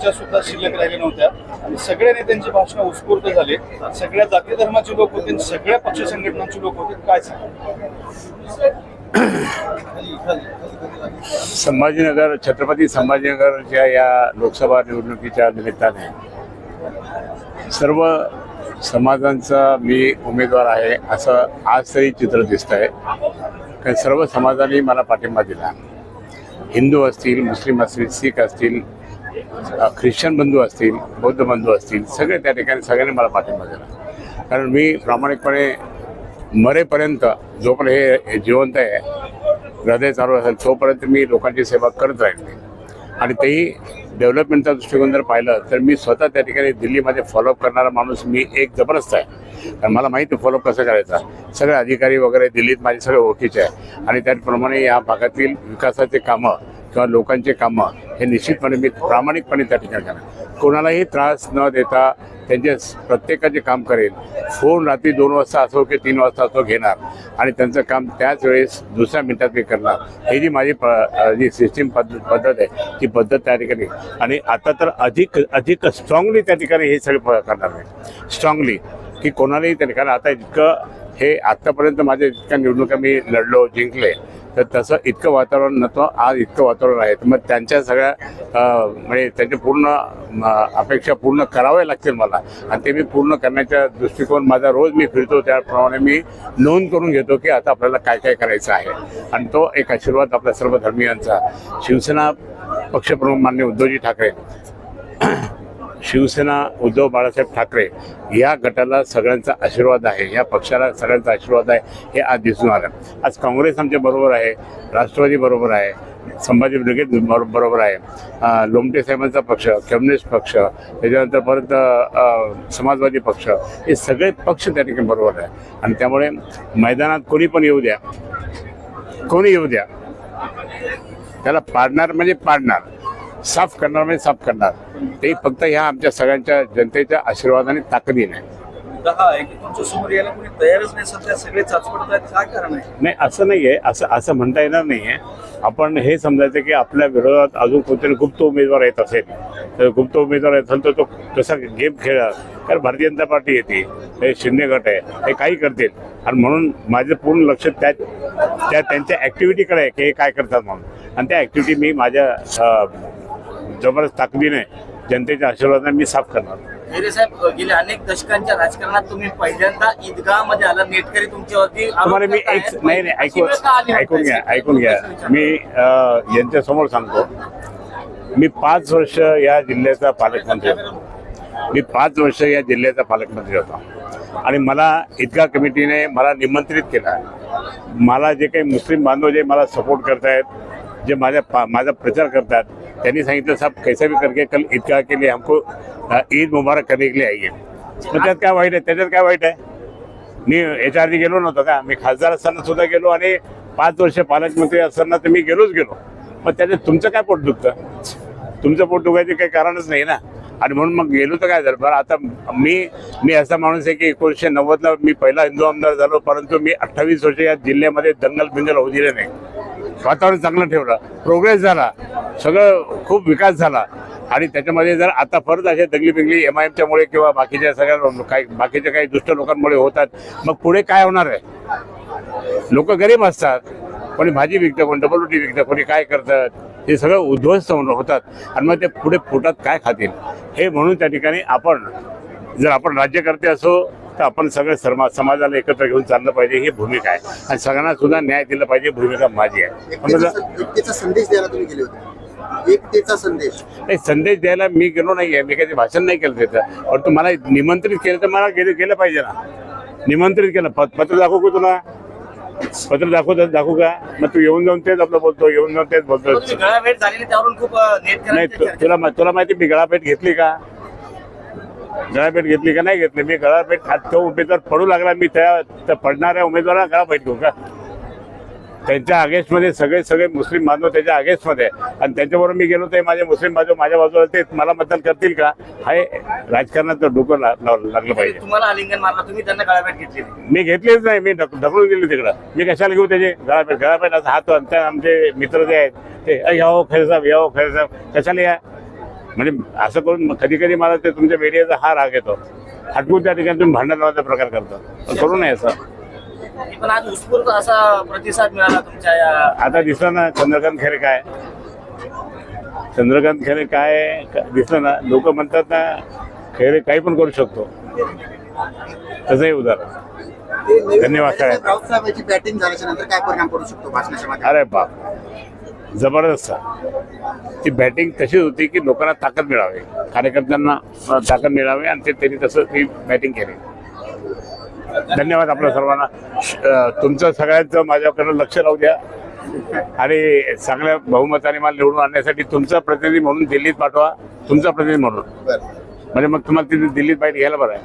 खुर्च्या सुद्धा शिल्लक राहिल्या नव्हत्या. आणि सगळ्या नेत्यांची भाषणं उत्स्फूर्त झाले. सगळ्या जाती धर्माचे लोक होते सगळ्या पक्ष संघटनांचे लोक होते. काय संभाजीनगर छत्रपती संभाजीनगरच्या या लोकसभा निवडणुकीच्या निमित्ताने सर्व समाजांचा मी उमेदवार आहे असं आज तरी चित्र दिसत आहे कारण सर्व समाजाने मला पाठिंबा दिला. हिंदू असतील मुस्लिम असतील शीख असतील ख्रिश्चन बंधू असतील बौद्ध बंधू असतील सगळे त्या ठिकाणी सगळ्यांनी मला पाठिंबा दिला. कारण मी प्रामाणिकपणे मरेपर्यंत जोपर्यंत हे जिवंत आहे हृदय चालू असेल तोपर्यंत मी लोकांची सेवा करत राहील आणि तेही डेव्हलपमेंटचा दृष्टिकोन जर पाहिलं तर मी स्वतः त्या ठिकाणी दिल्लीमध्ये फॉलोअप करणारा माणूस मी एक जबरदस्त आहे. कारण मला माहिती फॉलोअप कसं करायचा. सगळे अधिकारी वगैरे दिल्लीत माझे सगळे ओळखीचे आहे. आणि त्याचप्रमाणे या भागातील विकासाचे कामं किंवा लोकांचे कामं हे निश्चितपणे मी प्रामाणिकपणे त्या ठिकाणी करणार कोणालाही त्रास न देता त्यांचे प्रत्येकाचे काम करेल. फोन रात्री दोन वाजता असो की तीन वाजता असो घेणार. आणि त्यांचं काम त्याच वेळेस दुसऱ्या मिनिटात मी करणार. हे जी माझी प जी सिस्टीम पद्धत पद्धत आहे ती पद्धत त्या ठिकाणी. आणि आता तर अधिक अधिक स्ट्रॉंगली त्या ठिकाणी हे सगळे प- करणार नाही स्ट्रॉंगली की कोणालाही त्या ठिकाणी आता इतकं हे आत्तापर्यंत माझ्या इतक्या निवडणुका मी लढलो जिंकले. तर तसं इतकं वातावरण नव्हतं. आज इतकं वातावरण आहे. तर मग त्यांच्या सगळ्या म्हणजे त्यांचे पूर्ण अपेक्षा पूर्ण कराव्या लागतील मला. आणि ते मी पूर्ण करण्याच्या दृष्टिकोन माझा रोज मी फिरतो. त्याप्रमाणे मी नोंद करून घेतो की आता आपल्याला काय काय करायचं आहे. आणि तो एक आशीर्वाद आपल्या सर्व धर्मियांचा शिवसेना पक्षप्रमुख मान्य उद्धवजी ठाकरे शिवसेना उद्धव बाळासाहेब ठाकरे या गटाला सगळ्यांचा आशीर्वाद आहे या पक्षाला सगळ्यांचा आशीर्वाद आहे हे आज दिसून आलं. आज काँग्रेस आमच्या बरोबर आहे राष्ट्रवादी बरोबर आहे संभाजी ब्रिगेड बरोबर आहे. लोमटे साहेबांचा पक्ष कम्युनिस्ट पक्ष त्याच्यानंतर परत समाजवादी पक्ष हे सगळे पक्ष त्या ठिकाणी बरोबर आहे. आणि त्यामुळे मैदानात कोणी पण येऊ द्या कोणी येऊ द्या त्याला पाडणार म्हणजे पाडणार. साफ करणार म्हणजे साफ करणार. ते फक्त ह्या आमच्या सगळ्यांच्या जनतेच्या आशीर्वादाने ताकदीने. नाही असं नाही आहे? असं असं म्हणता येणार नाही आहे आपण हे समजायचं की आपल्या विरोधात अजून कोणतरी गुप्त उमेदवार येत असेल. तर गुप्त उमेदवार येत असेल तर तो कसा गेम खेळ कारण भारतीय जनता पार्टी येते. हे शिंदे गट आहे. हे काही करतील. आणि म्हणून माझं पूर्ण लक्ष त्या त्या त्यांच्या ॲक्टिव्हिटीकडे आहे की हे काय करतात म्हणून. आणि त्या ॲक्टिव्हिटी मी माझ्या जबरदस्त ताकदीने जनतेच्या आशीर्वादाने मी साफ करणार. मेरे साहेब गेल्या अनेक दशकांच्या राजकारणात तुम्ही पहिल्यांदा ईदगाहमध्ये आला. नेटकरी तुमच्यावरती आरोप तुम्हाला मी. एक नाही नाही ऐकून ऐकून घ्या? ऐकून घ्या. मी अ, यांच्यासमोर सांगतो. मी पाच वर्ष या जिल्ह्याचा पालकमंत्री होतो. मी पाच वर्ष या जिल्ह्याचा पालकमंत्री होतो. आणि मला इतका कमिटीने मला निमंत्रित केला मला जे काही मुस्लिम बांधव जे मला सपोर्ट करतायत जे माझ्या पा माझा प्रचार करतात त्यांनी सांगितलं साहेब कैसा भी करके कल ईदगाह के लिए हमको ईद मुबारक करने के लिए आई आहे त्याच्यात काय वाईट आहे? त्याच्यात काय वाईट आहे? मी याच्या आधी गेलो नव्हतो का? मी खासदार असताना सुद्धा गेलो आणि पाच वर्ष पालकमंत्री असताना तर मी गेलोच गेलो. मग त्याच्यात तुमचं काय पोट दुखतं? तुमचं पोट दुखायचं काही कारणच नाही ना? आणि म्हणून मग गेलो तर काय झालं? बरं आता मी मी असा माणूस आहे की एकोणीसशे नव्वदला मी पहिला हिंदू आमदार झालो परंतु मी अठ्ठावीस वर्ष या जिल्ह्यामध्ये दंगल बिंगल होऊ दिले नाही. वातावरण चांगलं ठेवलं. प्रोग्रेस झाला. सगळं खूप विकास झाला. आणि त्याच्यामध्ये जर आता परत अशा दंगली बिंगली एम आय एमच्यामुळे किंवा बाकीच्या सगळ्या काही बाकीच्या काही दुष्ट लोकांमुळे होतात मग पुढे काय होणार आहे? लोक गरीब असतात. कोणी भाजी विकतं कोणी डबल रोटी विकतं कोणी काय करतात? हे सगळं उद्ध्वस्त होतात. आणि मग ते पुढे पोटात काय खातील? हे म्हणून त्या ठिकाणी आपण जर आपण राज्यकर्ते असो तर आपण सगळे समा समाजाला एकत्र घेऊन चाललं पाहिजे ही भूमिका आहे. आणि सगळ्यांना सुद्धा न्याय दिला पाहिजे भूमिका माझी आहे. एकतेचा संदेश द्यायला तुम्ही गेले होते. एकतेचा संदेश. नाही संदेश द्यायला मी गेलो नाही आहे मी काही भाषण नाही केलं त्याचं पण तुम्हाला निमंत्रित केलं तर मला गेलं गेलं पाहिजे ना. निमंत्रित केलं. प- पत्र दाखवू का तुला? पत्र दाखवू दाखवू का? मग तू येऊन जाऊन तेच आपलं बोलतो येऊन जाऊन तेच बोलतो. तुमची गळाभेट झालेली त्यावरून खूप अ, नाही तुला तुला माहिती मी गळापेट घेतली का? गळापेट घेतली का नाही घेतली? मी गळापेट खात तो उमेदवार पडू लागला. मी त्या पडणाऱ्या उमेदवाराला गळापेट घेऊ का? त्यांच्या अगेन्स्टमध्ये सगळे सगळे मुस्लिम बांधव त्याच्या अगेन्स्टमध्ये. आणि त्यांच्याबरोबर मी गेलो ते माझे मुस्लिम बांधव माझ्या बाजूला ते मला मतदान करतील का? हे राजकारणाचं डोकं लागलं पाहिजे. तुम्हाला आलिंगन मारला तुम्ही त्यांना गळाभेट घेतली. मी घेतलीच नाही. मी ढक- ढकलून दिली तिकडं. मी कशाला घेऊ त्याचे गळापेट? गळापेट असं हात आमचे मित्र जे आहेत ते "अ, या हो खैर साहेब या हो खैर साहेब कशाला या? म्हणजे असं करून कधी कधी मला ते तुमच्या मीडियाचा हा राग येतो. हटकून त्या ठिकाणी तुम्ही भांडण लावायचा प्रकार करता. पण करू नये असं. पण आज उत्स्फूर्त असा प्रतिसाद मिळाला तुमच्या या आता दिसलं ना चंद्रकांत खैरे काय? चंद्रकांत खैरे काय क- दिसलं ना लोक म्हणतात ना खैरे काही पण करू शकतो. तसंही उदाहरण. धन्यवाद. साहेब. राऊत साहेबांची बॅटिंग झाल्याच्यानंतर काय परिणाम पडू शकतो भाषणाच्या अरे बाप. जबरदस्त ती बॅटिंग तशीच होती की लोकांना ताकद मिळावी. कार्यकर्त्यांना ताकद मिळावी आणि ते त्यांनी तसं ती बॅटिंग केली. धन्यवाद आपल्या सर्वांना. तुमचं सगळ्यांचं माझ्याकडे लक्ष राहू द्या. आणि चांगल्या बहुमताने मला निवडून आणण्यासाठी तुमचा प्रतिनिधी म्हणून दिल्लीत पाठवा. तुमचा प्रतिनिधी म्हणून. म्हणजे मग तुम्हाला तिथे दिल्लीत बाईट घ्यायला बरं आहे.